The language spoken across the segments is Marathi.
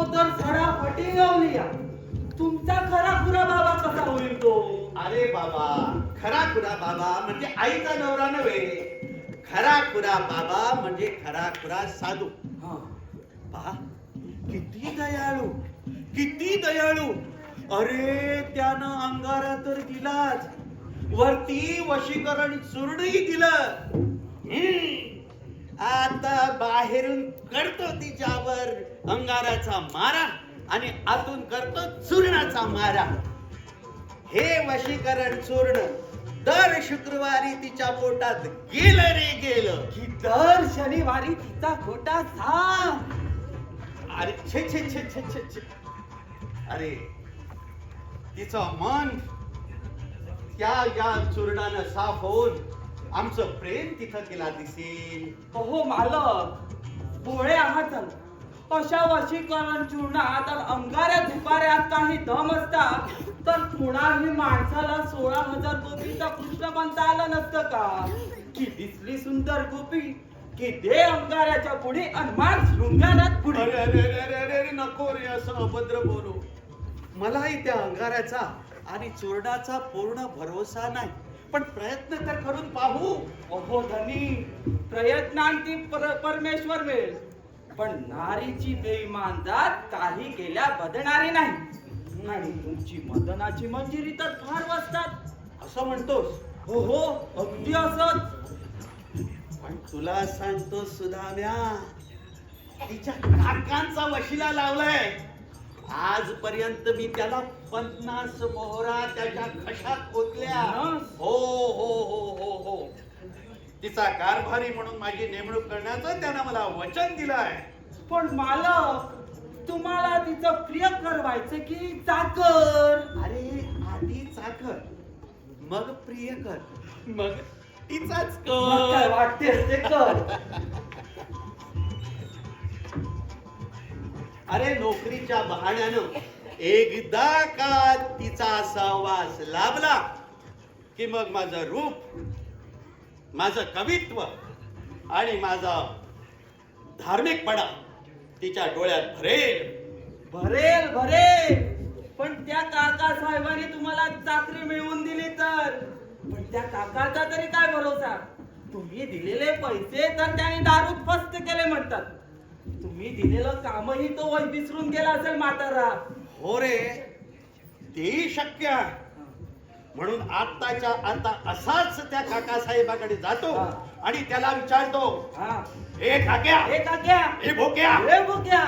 तो तर सडा फटिंगवली या तुमचा खरा खुरा बाबा कसा होईल तो? अरे बाबा खरा खुरा बाबा म्हणजे आईचा नवरा नव्हे. खरा खुरा बाबा म्हणजे खरा खुरा साधू. हा. पहा किती दयाळू किती दयाळू. अरे त्यानं अंगारा तर दिलाच वरती वशीकरण चूर्णही दिलं. हम्म. आता बाहेरून करतो तिच्यावर अंगाराचा मारा आणि आतून करतो चूर्णाचा मारा. हे वशीकरण चूर्ण दर शुक्रवारी तिच्या पोटात गेलं रे गेलं. की दर शनिवारी तिचा खोटा सांग अरे छे छे छे छे छे छे. अरे तिचं मन त्या या चूर्णानं साफ होऊन आमचं प्रेम तिथं तिला दिसेल. अहो मालक भोळे आहात. अशा वशीकरण चूर्णात तर अंगाऱ्या दुपाऱ्यात काही दम असता तर कुणाही माणसाला सोळा हजार गोपीचा कृष्ण बनता आलं नसतं का? की दिसली सुंदर गोपी की दे अंगाऱ्याच्या पुढे अनमान शृंगारात पुढे अरे अरे अरे अरे अरे अरे नको रे असं अभद्र बोलू. मलाही त्या अंगाऱ्याचा आणि चोरडाचा पूर्ण भरोसा नाही. पण प्रयत्न तर करून पाहू. अहो धनी प्रयत्नांती पर परमेश्वर मिळेल. पण नारीची बेईमान जात काही केल्या बदणारी नाही. आणि तुमची मदनाची मंजिरी तर फार वाजतात असं म्हणतोस. हो हो अगदी असत. पण तुला सांगतो सुधाम्या तिच्या काकांचा वशिला लावलाय. आजपर्यंत मी त्याला पन्नास मोहरा त्याच्या खशात ओतल्या? हो हो हो हो हो. तिचा कारभारी म्हणून माझी नेमणूक करण्याचं त्यानं मला वचन दिलंय. पण मालक तुम्हाला तिचं प्रिय करवायचं की चाकर? अरे आधी चाकर मग प्रिय कर. मग? तिचाच कर. वाटते ते कर? अरे नोकरीच्या बहाण्यानं एकदा का तिचा सहवास लाभला की मग माझं रूप माझं कवित्व आणि माझा धार्मिकपणा तिच्या डोळ्यात भरेल. भरेल भरेल. पण त्या काका साहेबांनी तुम्हाला चाकरी मिळवून दिली तर? पण त्या काकाचा तरी काय भरोसा? तुम्ही दिलेले पैसे तर त्याने दारूत फस्त केले म्हणतात. तुम्ही दिलेलं कामही तो वय विसरून गेला असेल म्हातारा. हो रे. तेही शक्य आहे. म्हणून आत्ताच्या आता असाच त्या काकासाहेबाकडे जातो. आणि त्याला विचारतो हा. काक्या हे काक्या. हे भोक्या. हे बोक्या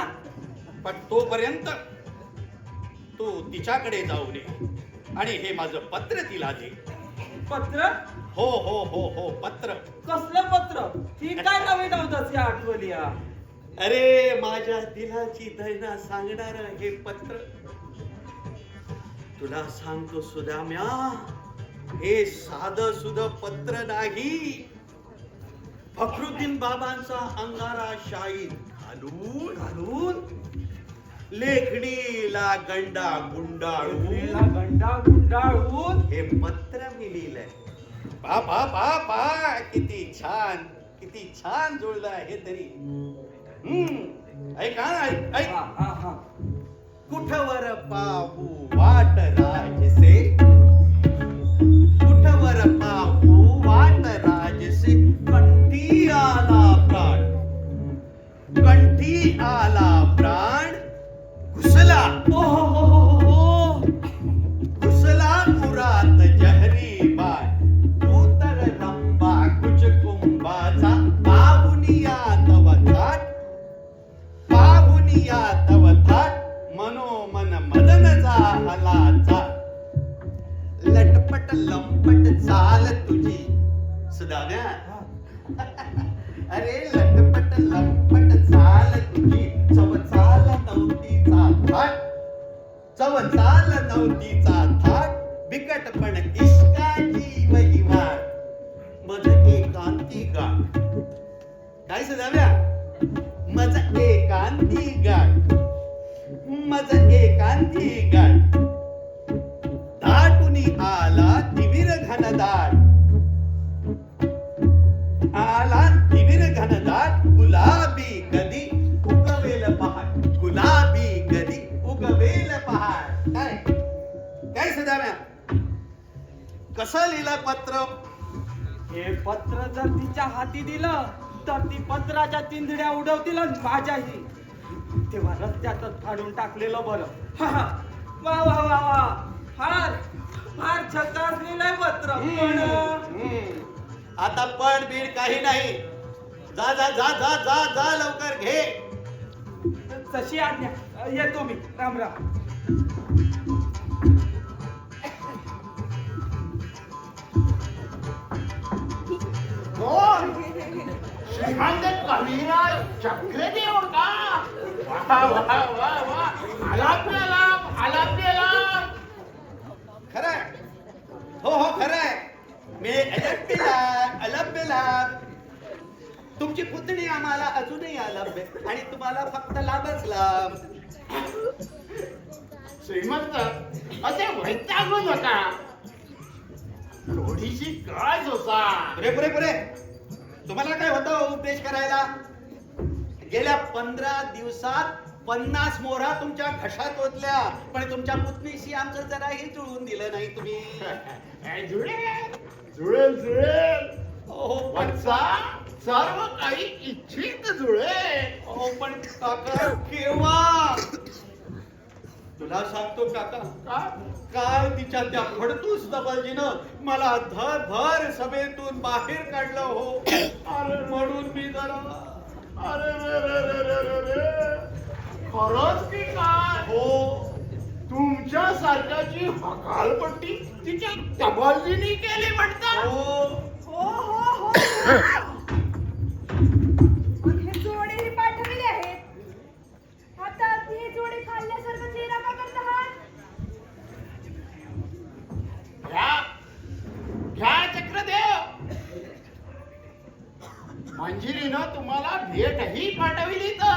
पण तोपर्यंत तू तिच्याकडे जाऊ नये आणि हे माझं पत्र तिला दे. पत्र? हो हो हो हो पत्र. कसलं पत्र? ही काय नवी नव्हतं आठवली हा? अरे माझ्या दिलाची दैना सांगणार हे पत्र. तुला सांगतो सुदाम्या हे साध सुध पत्र नाही. फखरुद्दीन बाबांचा अंगारा शाईत घालून घालून लेखणीला गंडा गुंडाळून गंडा गुंडाळून. हे पत्र मी लिहिलंय. पा पा किती छान किती छान जुळलं आहे तरी. हम्म. ऐका ना, ऐक ऐक. हा हा हा. कुठवर पाहू वाट राजसे? कुठवर पाहू वाट राजसे? कंठी आला प्राण. कंठी आला प्राण. घुसला. ओ हो हो या तव थाट मनोमन मदनचा हलाचा लटपट लंपट चाल तुझी. सुदाम्या. अरे लटपट लंपट चाल तुझी. चव चाल नव्हतीचा थाट. चव चाल नव्हतीचा थाट. बिकटपण जीव वहिवाट मज एकांती गाठ काय सजाव्या मज एकांती गाठ मज एकांती गाठ दाटुनी आला तिवीर घनदाट. आला तिवीर घनदाट गुलाबी कधी उगवेल पहाड गुलाबी कधी उगवेल पहाड काय? काय सदाम्या? कसं लिहिलं पत्र? हे पत्र जर तिच्या हाती दिलं तर ती पत्राच्या तिंधड्या उडवतील आणि माझ्याही. तेव्हा रस्त्यातच फाडून टाकलेलं बरं. हा, हा. वा वा वा वा. फार फार झकास लिहिलंय पत्र पण. आता पण बीड काही नाही. जा जा जा जा जा जा लवकर घे. तशी आज्ञा. येतो मी. राम राम. श्रीमंत कविराज चक्रदेव का वा खरंय. हो हो खरंय. मी अलभ्य लाभ अलभ्य लाभ तुमची पुतणी आम्हाला अजूनही अलभ्य आणि तुम्हाला फक्त लाभच लाभ. श्रीमंत असे वैतागू नका. थोडीशी काळज होता. पुरे पुरे पुरे. तुम्हाला काय होतं उपदेश करायला? गेल्या पंधरा दिवसात पन्नास मोहरा तुमच्या घशात ओतल्या. पण तुमच्या पुतणीशी आमचं जराही जुळवून दिलं नाही तुम्ही. जुळेल जुळेल हो वत्सा सर्व काही इच्छित जुळेल. हो पण काका केव्हा तुला सांगतो काका काय? काल तिच्या त्या फडतूस दबलजीनं मला धर सभेतून बाहेर काढलं हो. अरे म्हणून मी जरा अरे रे रे रे रे रे रे. खरंच की काय? हो. तुमच्या सारख्याची हकालपट्टी तिच्या दबलजीनी केली म्हणता? हो. हो हो हो. मग पाठवली आहेत. आता हे जोडे खाल्ल्यासारखं ही फाटविली तर